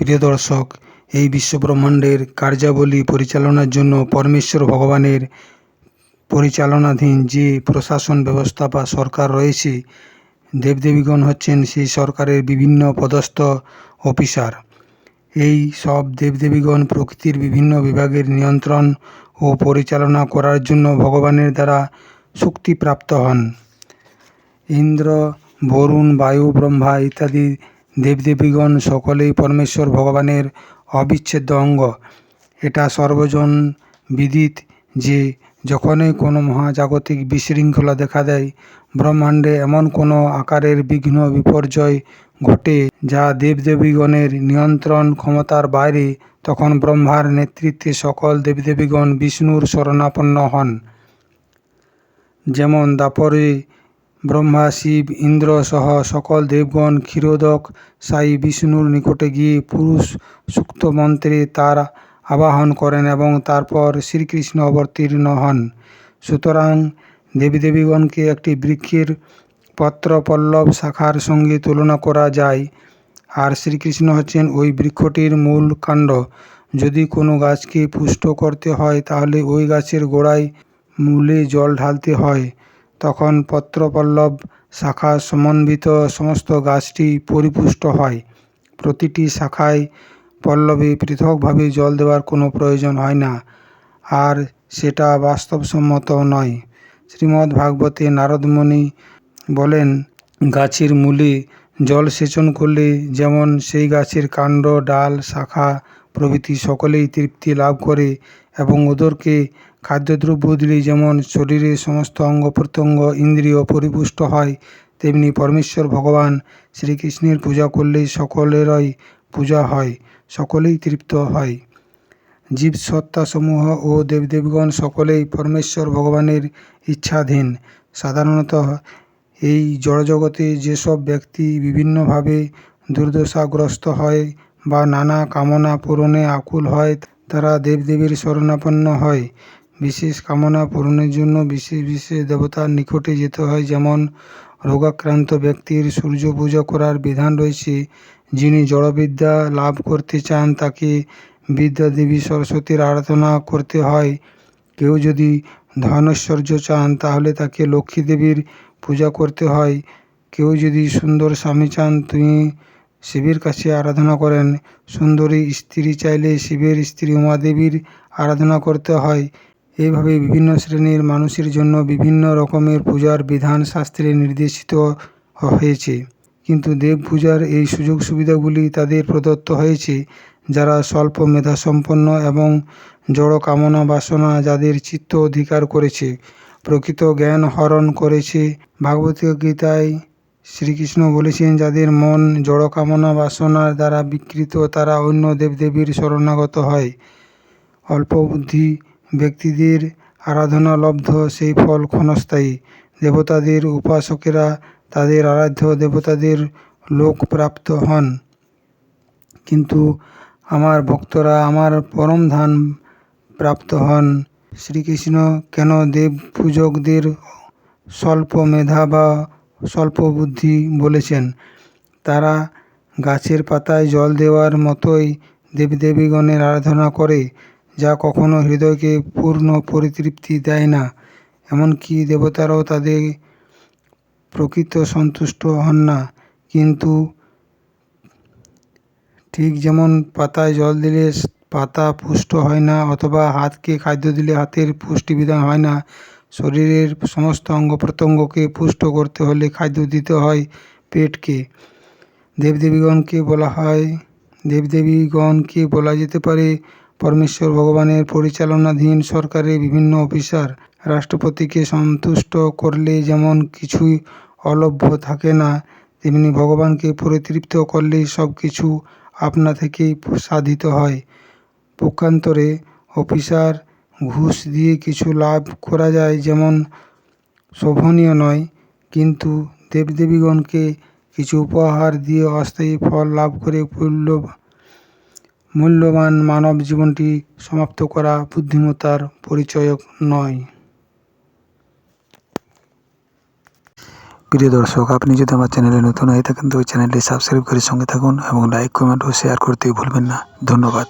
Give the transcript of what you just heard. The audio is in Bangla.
প্রিয় দর্শক, এই বিশ্বব্রহ্মাণ্ডের কার্যাবলী পরিচালনার জন্য পরমেশ্বর ভগবানের পরিচালনাধীন যে প্রশাসন ব্যবস্থা বা সরকার রয়েছে, দেবদেবীগণ হচ্ছেন সেই সরকারের বিভিন্ন পদস্থ অফিসার। এই সব দেবদেবীগণ প্রকৃতির বিভিন্ন বিভাগের নিয়ন্ত্রণ ও পরিচালনা করার জন্য ভগবানের দ্বারা শক্তিপ্রাপ্ত হন। ইন্দ্র, বরুণ, বায়ু, ব্রহ্মা ইত্যাদি দেবদেবীগণ সকলেই পরমেশ্বর ভগবানের অবিচ্ছেদ্য অঙ্গ। এটা সর্বজন বিদিত যে, যখনই কোনো মহাজাগতিক বিশৃঙ্খলা দেখা দেয়, ব্রহ্মাণ্ডে এমন কোনো আকারের বিঘ্ন বিপর্যয় ঘটে যা দেবদেবীগণের নিয়ন্ত্রণ ক্ষমতার বাইরে, তখন ব্রহ্মার নেতৃত্বে সকল দেবদেবীগণ বিষ্ণুর শরণাপন্ন হন। যেমন দাপরে ব্রহ্মা শিব ইন্দ্র সহ সকল দেবগণ, ক্ষীরোদক, সাই বিষ্ণুর নিকটে গিয়ে পুরুষ সুক্ত মন্ত্রে তার আবাহন করেন এবং তারপর শ্রীকৃষ্ণ অবতীর্ণ হন। সুতরাং দেবীদেবীগণকে একটি বৃক্ষের পত্র পল্লব শাখার সঙ্গে তুলনা করা যায়। আর শ্রীকৃষ্ণ হচ্ছেন ওই বৃক্ষটির মূল কাণ্ড। যদি কোনো গাছকে পুষ্ট করতে হয়, তাহলে ওই গাছের গোড়ায় মূলে জল ঢালতে হয়। তখন পত্রপল্লব শাখা সমন্বিত সমস্ত গাছটি পরিপুষ্ট হয়। প্রতিটি শাখায় পল্লবে পৃথকভাবে জল দেওয়ার কোনো প্রয়োজন হয় না, আর সেটা বাস্তবসম্মত নয়। শ্রীমদ্ ভাগবতে নারদমণি বলেন, গাছের মূলে জল সেচন করলে যেমন সেই গাছের কাণ্ড, ডাল, শাখা প্রভৃতি সকলেই তৃপ্তি লাভ করে এবং ওদেরকে খাদ্যদ্রব্য দিলে যেমন শরীরের সমস্ত অঙ্গ প্রত্যঙ্গ, ইন্দ্রিয় পরিপুষ্ট হয়, তেমনি পরমেশ্বর ভগবান শ্রীকৃষ্ণের পূজা করলেই সকলেরই পূজা হয়, সকলেই তৃপ্ত হয়। জীবসত্তাসমূহ ও দেবদেবগণ সকলেই পরমেশ্বর ভগবানের ইচ্ছাধীন। সাধারণত এই জড়জগতে যেসব ব্যক্তি বিভিন্নভাবে দুর্দশাগ্রস্ত হয় বা নানা কামনা পূরণে আকুল হয়, তারা দেবদেবীর শরণাপন্ন হয়। বিশেষ কামনা পূরণের জন্য বিশেষ বিশেষ দেবতার নিকটে যেতে হয়। যেমন রোগাক্রান্ত ব্যক্তির সূর্য পূজা করার বিধান রয়েছে। যিনি জড়বিদ্যা লাভ করতে চান, তাকে বিদ্যা দেবী সরস্বতীর আরাধনা করতে হয়। কেউ যদি ধনৈশ্বর্য চান, তাহলে তাকে লক্ষ্মী দেবীর পূজা করতে হয়। কেউ যদি সুন্দর স্বামী চান, তিনি শিবের কাছে আরাধনা করেন। সুন্দরী স্ত্রী চাইলে শিবের স্ত্রী উমাদেবীর আরাধনা করতে হয়। এইভাবে বিভিন্ন শ্রেণির মানুষের জন্য বিভিন্ন রকমের পূজার বিধান শাস্ত্রে নির্দেশিত হয়েছে। কিন্তু দেব পূজার এই সুযোগ সুবিধাগুলি তাদের প্রদত্ত হয়েছে, যারা স্বল্প মেধাসম্পন্ন এবং জড় কামনা বাসনা যাদের চিত্ত অধিকার করেছে। প্রকৃত জ্ঞান হরণ করেছে। ভাগবতীয় গীতায় শ্রীকৃষ্ণ বলেছেন, যাদের মন জড় কামনা বাসনার দ্বারা বিকৃত, তারা অন্য দেবদেবীর শরণাগত হয়। অল্প বুদ্ধি ব্যক্তিদের আরাধনা লব্ধ সেই ফল ক্ষণস্থায়ী। দেবতাদের উপাসকেরা তাদের আরাধ্য দেবতাদের লোক প্রাপ্ত হন। কিন্তু আমার ভক্তরা আমার পরম ধান প্রাপ্ত হন। শ্রীকৃষ্ণ কেন দেব পূজকদের স্বল্প মেধা বা স্বল্প বুদ্ধি বলেছেন? তারা গাছের পাতায় জল দেওয়ার মতোই দেবদেবীগণের আরাধনা করে। যা কখনো হৃদয়কে পূর্ণ পরিতৃপ্তি দেয় না, এমনকি দেবতারাও তাদের প্রকৃত সন্তুষ্ট হন না। কিন্তু ঠিক যেমন পাতায় জল দিলে পাতা পুষ্ট হয় না অথবা হাতকে খাদ্য দিলে হাতের পুষ্টিবিধান হয় না, শরীরের সমস্ত অঙ্গ প্রত্যঙ্গকে পুষ্ট করতে হলে খাদ্য দিতে হয় পেটকে। দেবদেবীগণকে বলা হয়, দেবদেবীগণকে বলা যেতে পারে পরমেশ্বর ভগবানের পরিচালনাধীন সরকারের বিভিন্ন অফিসার রাষ্ট্রপতিকে সন্তুষ্ট করলে যেমন কিছুই অলভ্য থাকে না, তেমনি ভগবানকে পরিতৃপ্ত করলেই সব কিছু আপনা থেকেই সাধিত হয়। পক্ষান্তরে অফিসার ঘুষ দিয়ে কিছু লাভ করা যায় যেমন শোভনীয় নয়, কিন্তু দেবদেবীগণকে কিছু উপহার দিয়ে অস্থায়ী ফল লাভ করে মূল্য মূল্যবান মানব জীবনটি সমাপ্ত করা বুদ্ধিমত্তার পরিচয়ক নয়। প্রিয় দর্শক, আপনি যদি আমার চ্যানেলে নতুন হয়ে থাকেন, তো ওই চ্যানেলটি সাবস্ক্রাইব করে সঙ্গে থাকুন এবং লাইক, কমেন্ট ও শেয়ার করতে ভুলবেন না। ধন্যবাদ।